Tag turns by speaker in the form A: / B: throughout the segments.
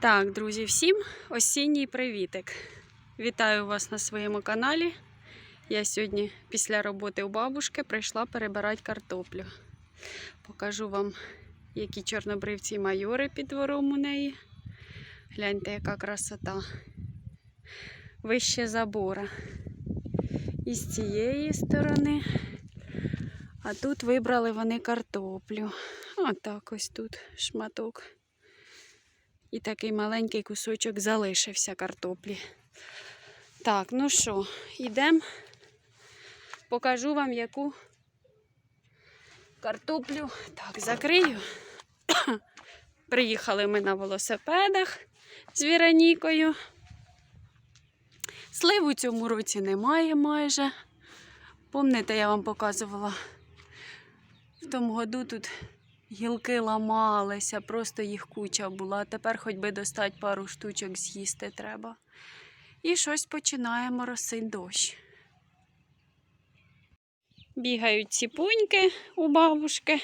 A: Так, друзі, всім осінній привітик. Вітаю вас на своєму каналі. Я сьогодні після роботи у бабушки прийшла перебирати картоплю. Покажу вам, які чорнобривці майори під двором у неї. Гляньте, яка красота. Вище забора. І з цієї сторони. А тут вибрали вони картоплю. Отак ось тут шматок. І такий маленький кусочок залишився картоплі. Так, ну що, йдемо. Покажу вам, яку картоплю. Так, закрию. Приїхали ми на велосипедах з Віронікою. Слив у цьому році немає майже. Помните, я вам показувала. В тому году тут гілки ламалися, просто їх куча була. Тепер хоч би достати пару штучок з'їсти треба. І щось починає моросити дощ. Бігають ціпуньки у бабушки.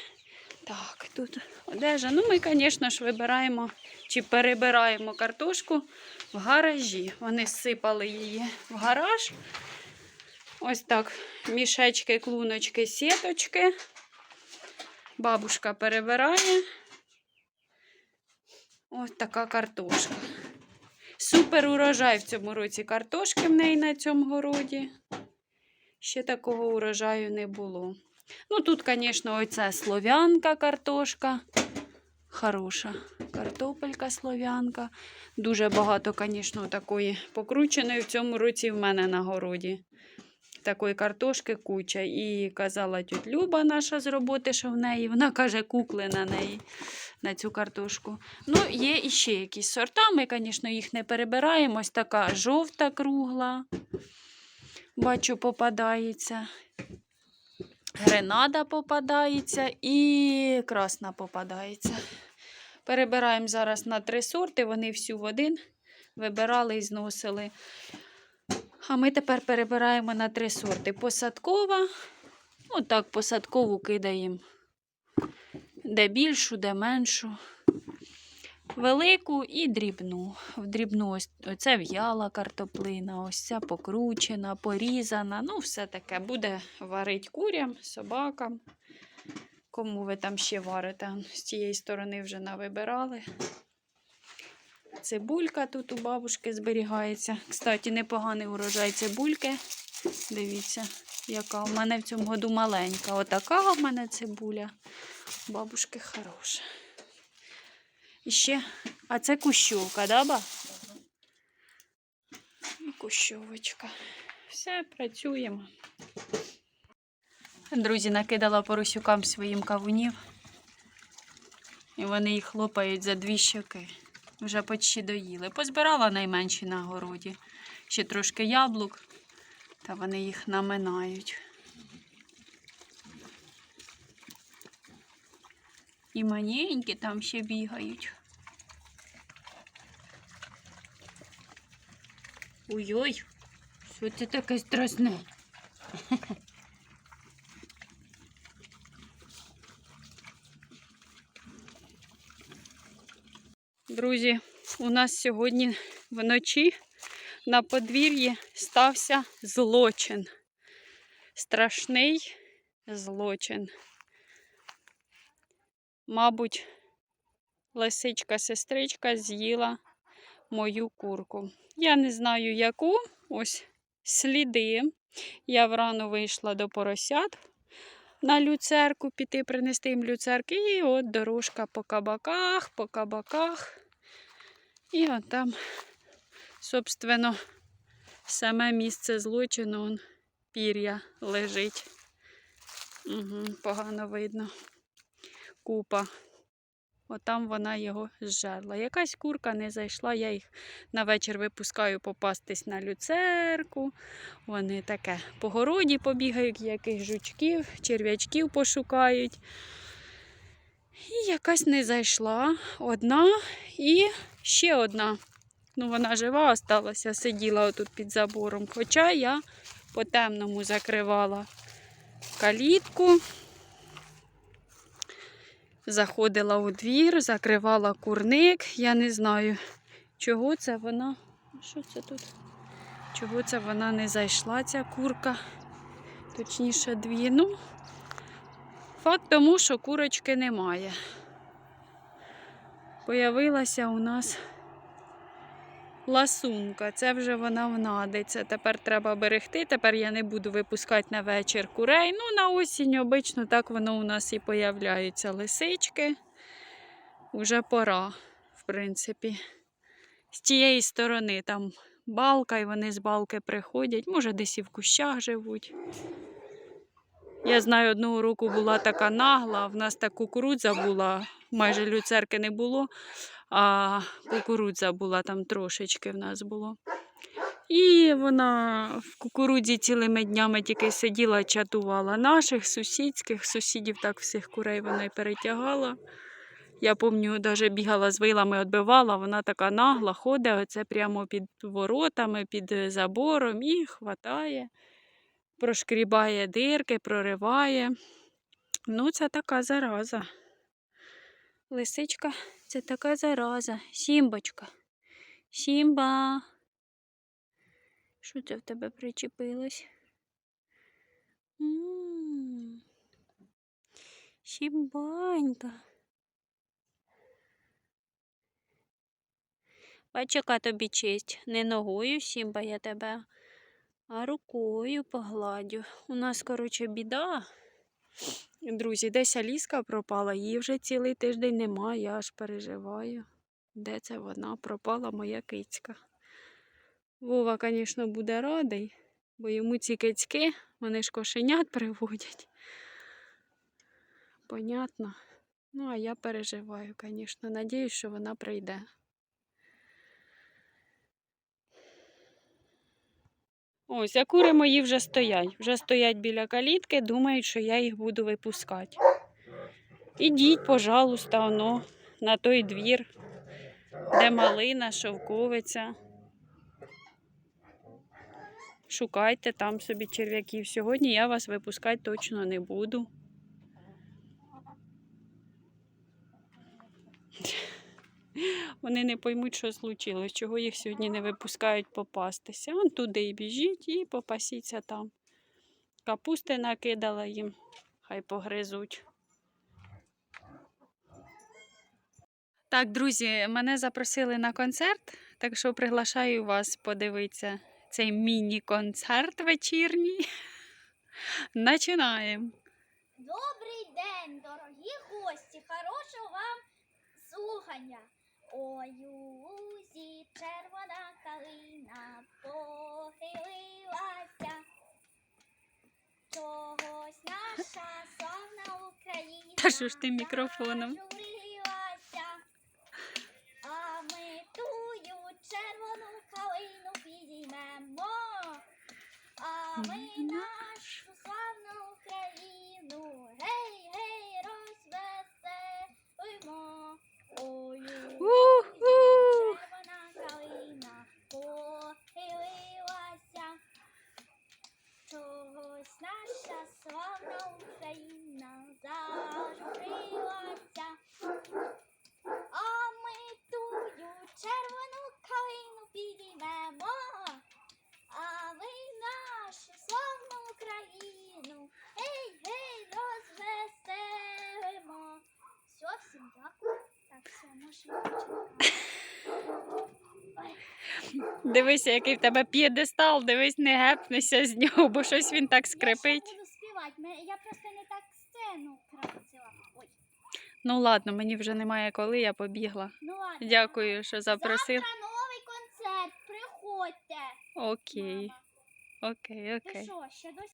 A: Так, тут одежа. Ну, ми, звісно ж, вибираємо чи перебираємо картошку в гаражі. Вони сипали її в гараж. Ось так. Мішечки, клуночки, сіточки. Бабушка перебирає. Ось така картошка. Супер урожай в цьому році картошки в неї на цьому городі. Ще такого урожаю не було. Ну, тут, звісно, оця слов'янка картошка. Хороша картопелька слов'янка. Дуже багато, звісно, такої покрученої в цьому році в мене на городі. Такої картошки куча. І казала тють Люба наша з роботи, що в неї. Вона каже, кукли на неї на цю картошку. Ну, є іще якісь сорта. Ми, звісно, їх не перебираємо. Ось така жовта кругла. Бачу, попадається. Гренада попадається і красна попадається. Перебираємо зараз на три сорти, вони всю в один вибирали і зносили. А ми тепер перебираємо на три сорти. Посадкова. Отак посадкову кидаємо. Де більшу, де меншу. Велику і дрібну. В дрібну ось оце в'яла картоплина, ось ця покручена, порізана. Ну, все таке буде варить курям, собакам. Кому ви там ще варите? З цієї сторони вже навибирали. Цибулька тут у бабушки зберігається. Кстати, непоганий урожай цибульки. Дивіться, яка. У мене в цьому году маленька. Отака в мене цибуля. Бабушки хороша. І ще, а це кущовка, да, ба? Кущовочка. Все, працюємо. Друзі, накидала поросюкам своїм кавунів. І вони їх хлопають за дві щоки. Вже почти доїли. Позбирала найменші на городі. Ще трошки яблук, та вони їх наминають. І маленькі там ще бігають. Ой-ой, що це таке страшне? Друзі, у нас сьогодні вночі на подвір'ї стався злочин. Страшний злочин. Мабуть, лисичка-сестричка з'їла мою курку. Я не знаю, яку. Ось сліди. Я врано вийшла до поросят на люцерку, піти принести їм люцерки. І от дорожка по кабаках, по кабаках. І от там, собственно, саме місце злочину, он, пір'я лежить. Угу, погано видно. Купа. Отам вона його зжерла. Якась курка не зайшла, я їх на вечір випускаю попастись на люцерку. Вони таке по городі побігають, яких жучків, черв'ячків пошукають. Якась не зайшла одна і ще одна. Ну, вона жива осталася, сиділа отут під забором. Хоча я по темному закривала калітку. Заходила у двір, закривала курник. Я не знаю, чого це вона. Що це тут? Чого це вона не зайшла, ця курка? Точніше, дві. Ну, факт тому, що курочки немає. Появилася у нас ласунка. Це вже вона внадиться. Тепер треба берегти. Тепер я не буду випускати на вечір курей. Ну, на осінь обично так воно у нас і появляються лисички. Уже пора, в принципі. З тієї сторони там балка, і вони з балки приходять. Може, десь і в кущах живуть. Я знаю, одного року була така нагла, в нас так кукурудза була, майже люцерки не було, а кукурудза була там трошечки в нас було. І вона в кукурудзі цілими днями тільки сиділа, чатувала наших, сусідських, сусідів так всіх курей вона й перетягала. Я пам'ятаю, навіть бігала з вилами, відбивала, вона така нагла, ходить оце прямо під воротами, під забором і хватає, прошкрібає дирки, прориває. Ну, це така зараза. Лисичка, це така зараза. Сімбочка. Сімба. Що це в тебе причепилось? Сімбанька. Бач, яка тобі честь. Не ногою сімба я тебе, а рукою погладю. У нас, коротше, біда. Друзі, десь Аліска пропала, її вже цілий тиждень немає, я аж переживаю. Де це вона? Пропала моя кицька. Вова, звісно, буде радий, бо йому ці кицьки, вони ж кошенят приводять. Понятно. Ну, а я переживаю, звісно. Надіюсь, що вона прийде. Ось, а кури мої вже стоять. Вже стоять біля калітки, думають, що я їх буду випускати. Ідіть, пожалуйста, оно, на той двір, де малина, шовковиця. Шукайте там собі черв'яків. Сьогодні я вас випускати точно не буду. Вони не поймуть, що случилось, чого їх сьогодні не випускають попастися. Он туди і біжіть і попасіться там. Капусти накидала їм, хай погризуть. Так, друзі, мене запросили на концерт, так що приглашаю вас подивитися цей міні-концерт вечірній. Починаємо.
B: Добрий день, дорогі гості, хорошого вам слухання. Ой, у лузі червона калина похилилася. Чогось наша славна Україна.
A: Та що ж ти мікрофоном? Дивися, який в тебе п'єдестал, дивись, не гепнися з нього, бо щось він так скрипить.
B: буду співати. Ми- Я просто не так сцену красила. Ой,
A: Ну ладно, мені вже немає коли, я побігла.
B: ну ладно.
A: Дякую, що запросив.
B: Завтра новий концерт. Приходьте.
A: Окей,
B: Мама.
A: окей,
B: Ти
A: окей.
B: що, ще досі